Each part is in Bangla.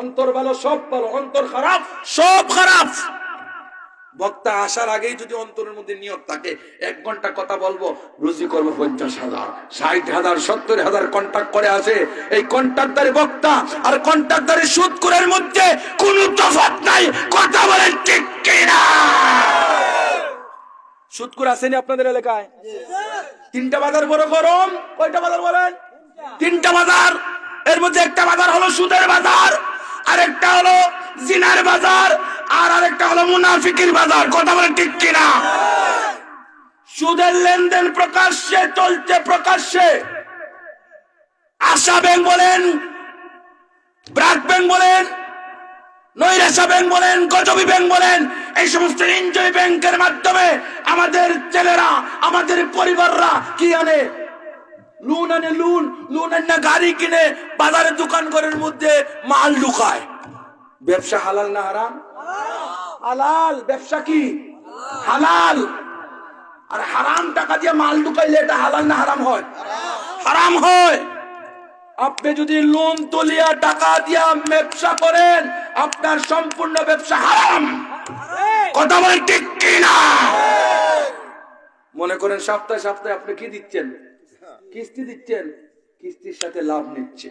অন্তর ভালো সব ভালো অন্তর খারাপ। সব খারাপ। বক্তা আসার আগেই যদি অন্তরের মধ্যে নিয়ত থাকে এক ঘণ্টা কথা বলব রুজি করব পঞ্চাশ হাজার ষাট হাজার সত্তর হাজার কন্ট্যাক্ট করে আসে। এই কন্ট্রাক্টারি বক্তা আর কন্ট্রাক্টারি সুদ করার মধ্যে কোনো তফাৎ নাই। কথা বলেন ঠিক কিনা? সুদ করে আসেনি আপনাদের এলাকায়? তিনটা বাজার বড় গরম। কয়টা বাজার বলেন? তিনটা বাজার। এর মধ্যে একটা বাজার হলো সুদের বাজার। আরেকটা হলো জিনার বাজার আর আরেকটা হলো মুনাফিকির বাজার। কথা বলে ঠিক কিনা? সুদের লেনদেন প্রকাশ্যে, চলছে প্রকাশ্যে। আশা ব্যাংক বলেন, ব্রাক ব্যাংক বলেন, নৈরাশা ব্যাংক বলেন, গজবি ব্যাংক বলেন, এই সমস্ত এনজয় ব্যাংকের মাধ্যমে আমাদের ছেলেরা, আমাদের পরিবাররা কি আনে লুন আনে লুন লুন আনে গাড়ি কিনে বাজারে দোকান ঘরের মধ্যে মাল ঢুকায় ব্যবসা হালাল না হারাম? হালাল, ব্যবসা কি? হালাল। আর হারাম টাকা দিয়ে মাল ঢুকাইলে এটা হালাল না হারাম হয়? হারাম হয়। আপনি যদি লোন তুলিয়া টাকা দিয়া ব্যবসা করেন, আপনার সম্পূর্ণ ব্যবসা হারাম। কথা বলেন ঠিক কিনা? মনে করেন সপ্তাহে সপ্তাহে আপনি কি দিচ্ছেন? কিস্তি দিচ্ছেন, কিস্তির সাথে লাভ নিচ্ছে।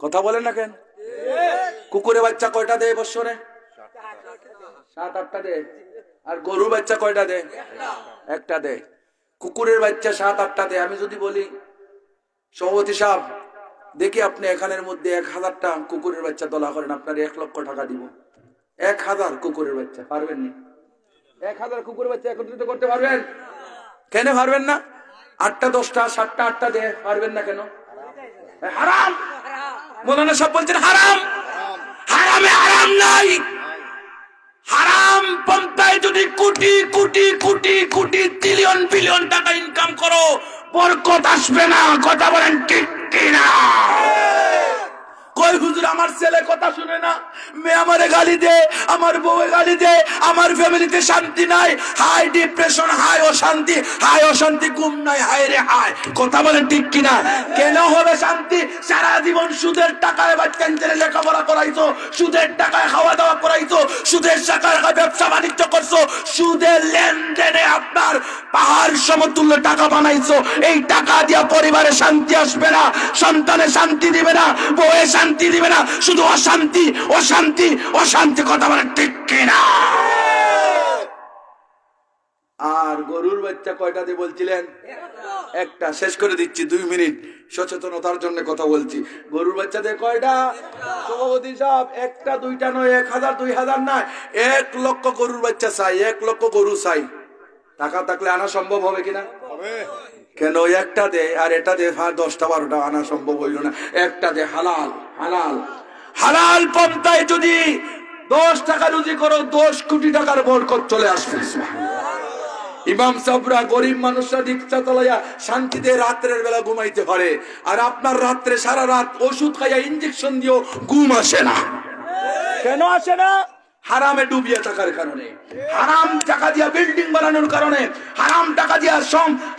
কথা বলেন না কেন? কুকুরে বাচ্চা কয়টা দেয় বছরে সাত আটটা দেয়। আর গরুর বাচ্চা কয়টা দেয়? একটা দেয়। কুকুরের বাচ্চা সাত আটটা দেয়। আমি যদি বলি, সভাপতি সাহেব, দেখি আপনি এখানের মধ্যে এক হাজারটা কুকুরের বাচ্চা তোলা করেন। আপনার এক লক্ষ টাকা দিব। এক হাজার কুকুরের বাচ্চা, পারবেন না? এক হাজার কুকুরের বাচ্চা একত্রিত করতে পারবেন? কেন পারবেন না? আটটা, দশটা, সাতটা, আটটা দেয় পারবেন না কেন? হারাম! মৌলানা সব বলছেন, হারাম! হারামে হারাম নাই। হারাম পন্থায় যদি কোটি কোটি কোটি কোটি ট্রিলিয়ন বিলিয়ন টাকা ইনকাম করো, বরকত আসবে না। কথা বলেন ঠিক কিনা? কই হুজুর, আমার ছেলে কথা শুনে না? মেয়ে আমারে গালি দে, আমার বউয়ে গালি দে, আমার ফ্যামিলিতে শান্তি নাই। হাই ডিপ্রেশন, হাই অশান্তি হাই অশান্তি, ঘুম নাই হাই রে হাই কথা বলেন ঠিক কিনা? কেন হবে শান্তি? সারা জীবন সুদের টাকায় বাচ্চা ছেলে লেখাপড়া করাইছো, সুদের টাকায় খাওয়া দাওয়া করাইছো, সুদের টাকায় ব্যবসা বাণিজ্য করছ, সুদের লেনদেনে আপনার পাহাড় সমতুল্য টাকা বানাইছো। এই টাকা দিয়া পরিবারে শান্তি আসবে না, সন্তানে শান্তি দিবে না, বউয়ে শান্তি দিবে না। শুধু অশান্তি অশান্তি অশান্তি কথা বলে ঠিক কিনা? আর গরুর বাচ্চা কয়টা দিয়ে বলছিলেন? একটা শেষ করে দিচ্ছি দুই মিনিট। সচেতনতার জন্য কথা বলছি। গরুর বাচ্চা দিয়ে কয়টা? সভাপতি সাহেব একটা দুইটা নয় এক হাজার দুই হাজার নয়। এক লক্ষ গরুর বাচ্চা চাই এক লক্ষ গরু চাই। টাকা থাকলে আনা সম্ভব হবে কিনা? কেন একটা দে আর এটা দে দশটা বারোটা আনা সম্ভব হইল না। একটা দে, হালাল হালাল। হালাল পন্থায় যদি দশ টাকা রুজি করো, দশ কোটি টাকার বরকত চলে আসবে। ইমাম সাবরা গরিব মানুষরা রিক্সা চালাইয়া শান্তিতে রাত্রের বেলা ঘুমাইতে পারে। আর আপনার রাত্রে সারা রাত ওষুধ খাইয়া ইঞ্জেকশন দিয়েও ঘুম আসে না। কেন আসে না? হারামে ডুবিয়ে থাকার কারণে, হারাম টাকা দিয়া বিল্ডিং বানানোর কারণে, হারাম টাকা দিয়া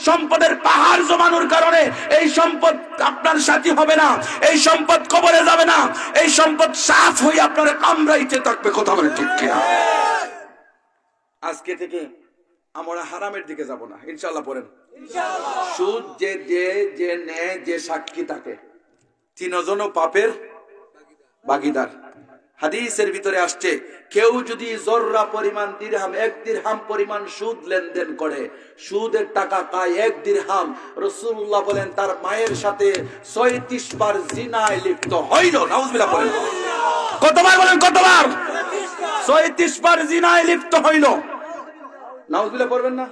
সম্পদের পাহাড় জমানোর কারণে এই সম্পদ আপনার সাথী হবে না, এই সম্পদ কবরে যাবে না, এই সম্পদ সাফ হয়ে আপনার কামড়াইতে থাকবে, কথা বলে ঠিক কিনা? আজকে থেকে আমরা হারামের দিকে যাব না ইনশাল্লাহ পড়েন। সুদ যে যে যে নেয়, যে সাক্ষী থাকে তিনজনও পাপের ভাগিদার হাদিসের ভিতরে আসছে, কেউ যদি জর্রা পরিমাণ দিরহাম এক দিরহাম পরিমাণ সুদ লেনদেন করে, সুদের টাকা তাই এক দিরহাম রসুল্লাহ বলেন তার মায়ের সাথে ছয়ত্রিশ বার জিনায় লিপ্ত হইল, নাউজবিল্লাহ বলেন কতবার বলেন কতবার? ছয়ত্রিশ বার জিনায় লিপ্ত হইল। নাউজবিল্লাহ পড়বেন না?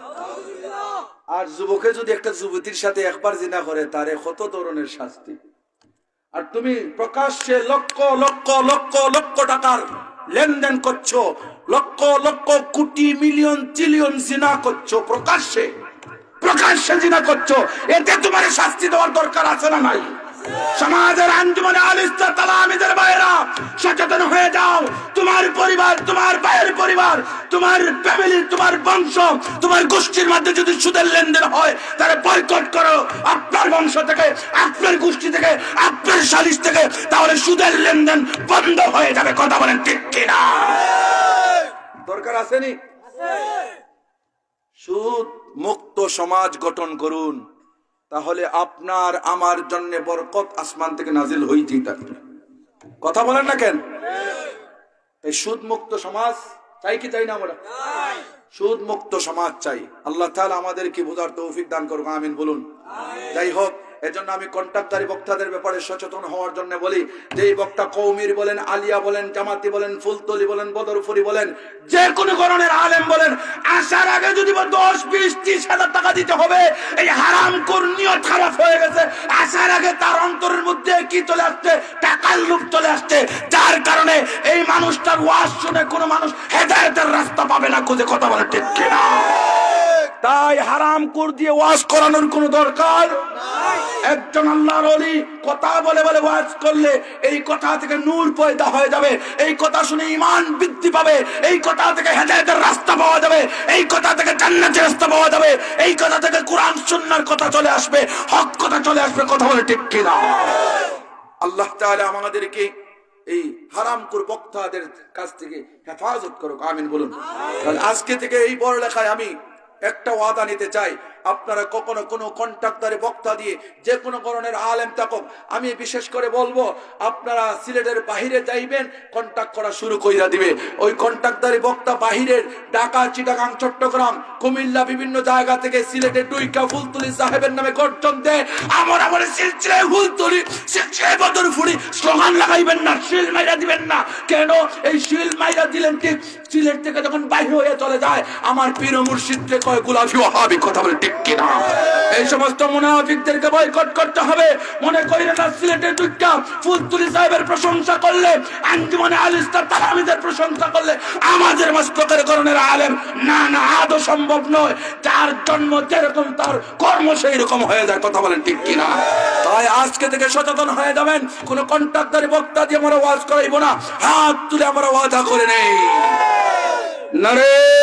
আর যুবকে যদি একটা যুবতীর সাথে একবার জিনা করে, তারে কত ধরনের শাস্তি? আর তুমি প্রকাশ্যে লক্ষ লক্ষ লক্ষ লক্ষ টাকার লেনদেন করছ, লক্ষ লক্ষ কোটি, মিলিয়ন ট্রিলিয়ন জিনা করছ, প্রকাশ্যে প্রকাশ্যে জিনা করছ। এতে তোমার শাস্তি দেওয়ার দরকার আছে না নাই? সমাজের আঞ্জুমানে আলিস্তা তালা আমিদের বাইরা সচেতন হয়ে যাও। তোমার পরিবার তোমার ভাইয়ের পরিবার তোমার ফ্যামিলি তোমার বংশ তোমার গোষ্ঠীর মধ্যে যদি সুদের লেনদেন হয় তাহলে বয়কট করো। আপনার বংশ থেকে আপনার গোষ্ঠী থেকে আপনার সালিশ থেকে তাহলে সুদের লেনদেন বন্ধ হয়ে যাবে। কথা বলেন ঠিক কিনা? দরকার আসেনি সুদ মুক্ত সমাজ গঠন করুন। তাহলে আপনার, আমার জন্য বরকত আসমান থেকে নাজিল হইতেই থাকবে। কথা বলেন না কেন? এই সুদ মুক্ত সমাজ চাই কি চাই না আমরা? সুদ মুক্ত সমাজ চাই। আল্লাহ তাহলে আমাদেরকে বোঝার তৌফিক দান করুক, আমিন বলুন। যাই হোক এজন্য আমি কন্ট্রাক্টারি বক্তাদের ব্যাপারে সচেতন হওয়ার জন্য বলি যে বক্তা কৌমির বলেন, আলিয়া বলেন, জামাতি বলেন, ফুলতলি বলেন, বদরফুরি বলেন যে কোনো ধরনের আলেম বলেন, আসার আগে যদি দশ, বিশ, ত্রিশ হাজার টাকা দিতে হবে, এই হারাম কোর নিয়ত খারাপ হয়ে গেছে। আসার আগে তার অন্তরের মধ্যে কি চলে আসছে? টাকার লোভ চলে আসছে। যার কারণে এই মানুষটার ওয়াজ শুনে কোনো মানুষ হেদায়তের রাস্তা পাবে না, খুঁজে কথা বলে ঠিক কিনা। তাই হারাম কোর দিয়ে ওয়াজ করানোর কোনো দরকার? একজন আল্লাহর অলি কথা বলে বলে ওয়াজ করলে এই কথা থেকে নূর পয়দা হয়ে যাবে, এই কথা শুনে ইমান বৃদ্ধি পাবে, এই কথা থেকে হেদায়েতের রাস্তা পাওয়া যাবে, এই কথা থেকে জান্নাতের রাস্তা পাওয়া যাবে, এই কথা থেকে কোরআন সুন্নাহর কথা চলে আসবে, হক কথা চলে আসবে, কথা বলে ঠিক কিনা? আল্লাহ তাআলা আমাদেরকে এই হারামকুর বক্তাদের কাছ থেকে হেফাজত করুক, আমিন বলুন। আজকে থেকে এই বড় লেখায় আমি একটা ওয়াদা নিতে চাই। আপনারা কখনো কোনো কন্ট্রাক্টারে বক্তা দিয়ে যে কোনো ধরনের আলেম থাকুক আমি বিশেষ করে বলব, আপনারা সিলেটের বাহিরে যাইবেন কন্ট্যাক্ট করা শুরু কইরা দিবে। ওই কন্ট্রাক্টারি বক্তা বাহিরের ঢাকা, চিটাগাং, চট্টগ্রাম, কুমিল্লা, বিভিন্ন জায়গা থেকে সিলেটে টুইকা, ফুলতুলি সাহেবের নামে গর্জন দেয়। আমার আমার সিলসিলায় ফুলতুলি সিলসিলায় বদর ফুড়ি স্লোগান লাগাইবেন না, শিল মাইরা দিবেন না। কেন? এই শিল মাইরা দিলেন ঠিক সিলেট থেকে যখন বাইরে হয়ে চলে যায়, আমার পীর মুর্শিদকে কয় গুলাফি ওহাবি কথা বলে ঠিক কিনা? এই সমস্ত মুনাফিকদেরকে বয়কট করতে হবে। মনে করি না, সিলেটের দুইটা ফুলতুলি সাহেবের প্রশংসা করলে, আঞ্জুমানে আল ইসলাম তালামিদের প্রশংসা করলে, আমাদের মস্তকের করণের আলেম না না, আদৌ সম্ভব নয়। যার জন্ম যেরকম, তার কর্ম সেই রকম হয়ে যায়, কথা বলেন ঠিক কিনা? তাই আজকে থেকে সচেতন হয়ে যাবেন। কোন কন্ট্রাক্টারি বক্তা দিয়ে আমরা ওয়াজ করাইবো না। হাত তুলে আমরা ওয়াদা করে নেই। নারে